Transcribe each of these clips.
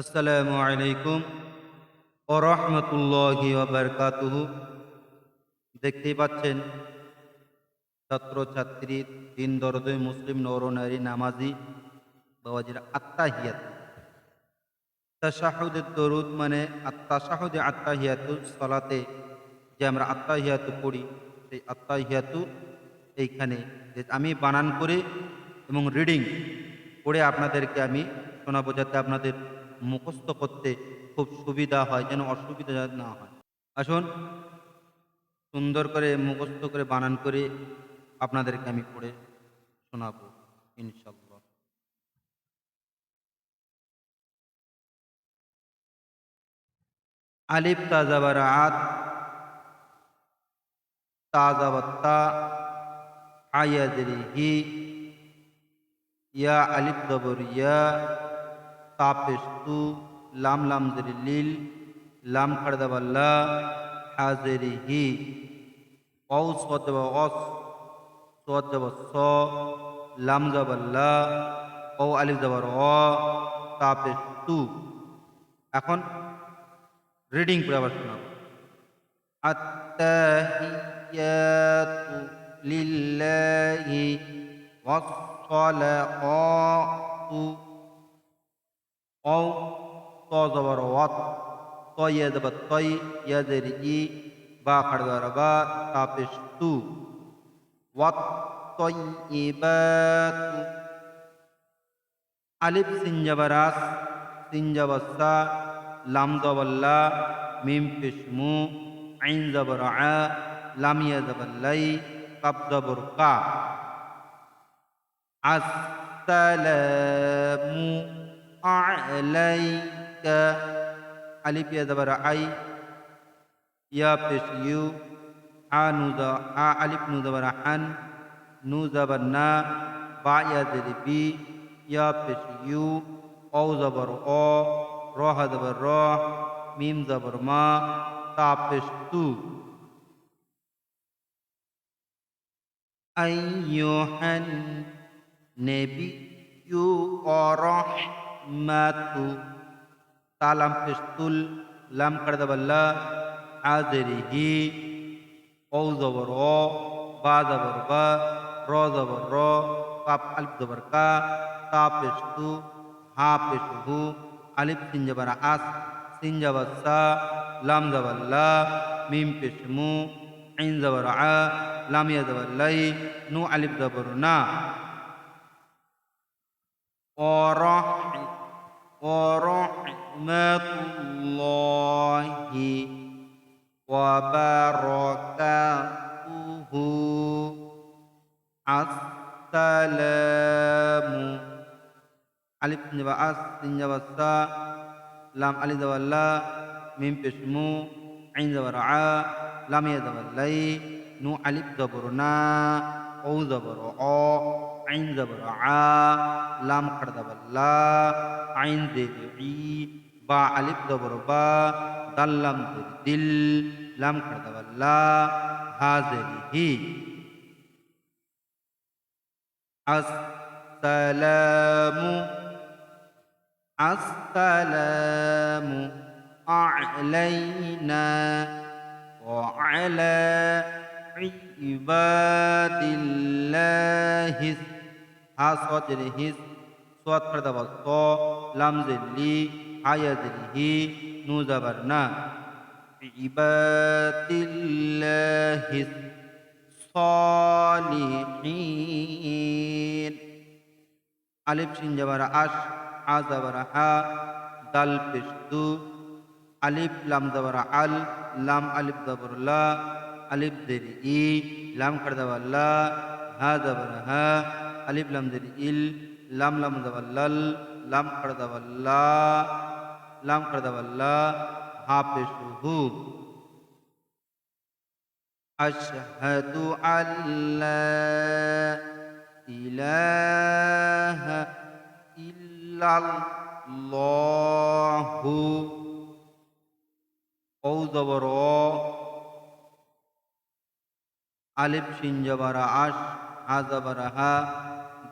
আসসালামু আলাইকুম ও রহমতুল্লাহি বারকাতুহু। দেখতেই পাচ্ছেন, ছাত্রছাত্রী, দিন দরদে মুসলিম নরনারী নামাজি, বাবাজির আত্মাহিয়াত তাশাহুদের দরুদ মানে আত্মাশাহুদে আত্মাহিয়াতু সলাতে, যে আমরা আত্মাহিয়াতু পড়ি, সেই আত্মাহিয়াতু এইখানে যে আমি বানান করে এবং রিডিং করে আপনাদেরকে আমি শোনাবো, যাতে আপনাদের মুখস্থ করতে খুব সুবিধা হয়, যেন অসুবিধা না হয়। আসুন, সুন্দর করে মুখস্থ করে বানান করে আপনাদেরকে আমি পড়ে শোনাবো ইনশাল্লাহ আলিফ তাজাবার আত তাজাবাত্তা আয়াজরি হি, ইয়া, আলিফ, দবর, ইয়া তু, লাম লাম জেরি লিল, লাম খড়দাবাল্লা হাজেরি হি অউ সদবা অস সদবা স, লাম জাবাল্লা ও আলিফ জাবার অ তু। এখন রিডিং করে আবার শোনাব আত্তাহিয়াতু লিল্লাহি ওয়াসসালাতু অও ত জবর ওয়াত ত ইয়া জবর তই ইয়া জের ই বা খাড়দার বা তাপেশ তু ওয়াত তয়িবাতু আলিফ সিনজাবারাস সিনজাবাসা লাম জবল্লা মিম পেশমু আইন জবর আ লামিয়া জবল্লাই কাব জবর কা আসসালামু আলাইকা আলিফ ইয়া জবর আই ইয়া পেশ ইউ আ নু জ আ আলিফ নু জবর আন নু জবর না বা ইয়া জের বি ইয়া পেশ ইউ ও জবর অ র হা জবর র মিম জবর মা তা পেশ তু আইয়ুহান নেবিয়্যু অরহমাতু তালাম পেস্তুল লাম কারদাবাল্লা আজরিহি ও জবর অ বা জবর বা র জবর র কাপ আলিফ জবর কা তা পেস্তু হা পেশহু আলিফ সিন জবর আস সিন জবর সা লাম জবর লা মিম পেশমু আইন জবর আ লাম ইয়া জবর লাই নু আলিফ জবর না অরহ অরহমাতুল্লাহি ওয়া বারাকাতুহু আসসালামু আলিফ সিনজাবা আস সিনজাবা সা লাম আলি জাওয়াল্লা মিম পেশমু আইন জাবার আ লাম ইয়া জাবার লাই নু আলিফ জবর না ও জবর عين زبر ع لام کړه زبر لا د د عی با الف زبر با دل لام دل لام کړه زبر لا ها دې هی السلام السلام علينا وعلى عباد الله السلام হা সদ জেরে হিজ সোয়াদ ফেরদাবাদ স লাম জের লি হায়া জের হি নু জাবার না ইবাদিল্লাহি সলিহিন। আলিফ সিন জাবার, আশ আ জাবার, হা, দাল, পেশ, দু। আলিফ, লাম দাবার আল, লাম, আলিফ দাবার লা। আলিফ, দের, ই, লাম, খার লা। হা দাবার হা আলিফ লাম দের ইল লাম লাম দাবার লাল লাম কর দাবার লা লাম কর দাবার লা হা পেশু হু আশহাদু আল্লা ইলাহা ইল্লাল্লাহু ও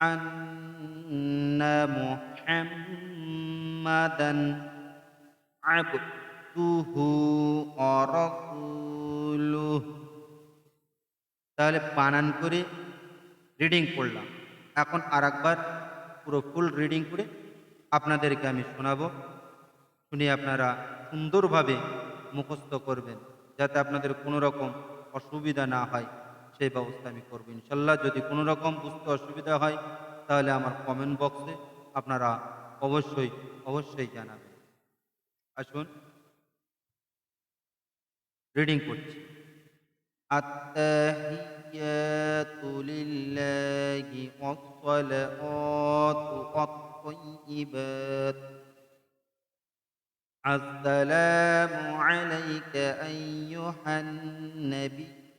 أن محمدا عبده ورسوله তাহলে বানান করে রিডিং করলাম এখন আর একবার পুরো ফুল রিডিং করে আপনাদেরকে আমি শোনাবো শুনে আপনারা সুন্দরভাবে মুখস্থ করবেন যাতে আপনাদের কোনো রকম অসুবিধা না হয় সেই ব্যবস্থা আমি করবো ইনশাল্লাহ যদি কোনো রকম বুঝতে অসুবিধা হয় তাহলে আমার কমেন্ট বক্সে আপনারা অবশ্যই অবশ্যই জানাবেন আসুন রিডিং করছি التحيات لله والصلوات والطيبات السلام عليك أيها النبي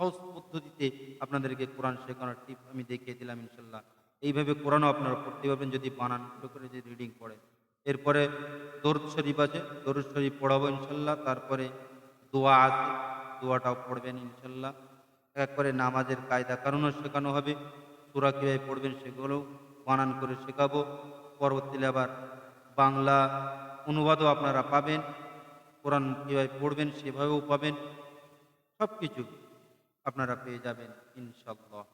সহজ পদ্ধতিতে আপনাদেরকে কোরআন শেখানোর টিপ আমি দেখিয়ে দিলাম ইনশাল্লাহ। এইভাবে কোরআনও আপনারা পড়তে পারবেন যদি বানান করে যদি রিডিং পড়ে এরপরে দরুদ শরীফ আছে, দরুদ শরীফ পড়াবো ইনশাল্লাহ। তারপরে দোয়া আছে, দোয়াটাও পড়বেন ইনশাল্লাহ। এক করে নামাজের কায়দা কারণও শেখানো হবে। সুরা কীভাবে পড়বেন সেগুলোও বানান করে শেখাবো। পরবর্তীতে আবার বাংলা অনুবাদও আপনারা পাবেন। কোরআন কীভাবে পড়বেন সেভাবেও পাবেন। সব কিছু আপনারা পেয়ে যাবেন ইনশাল্লাহ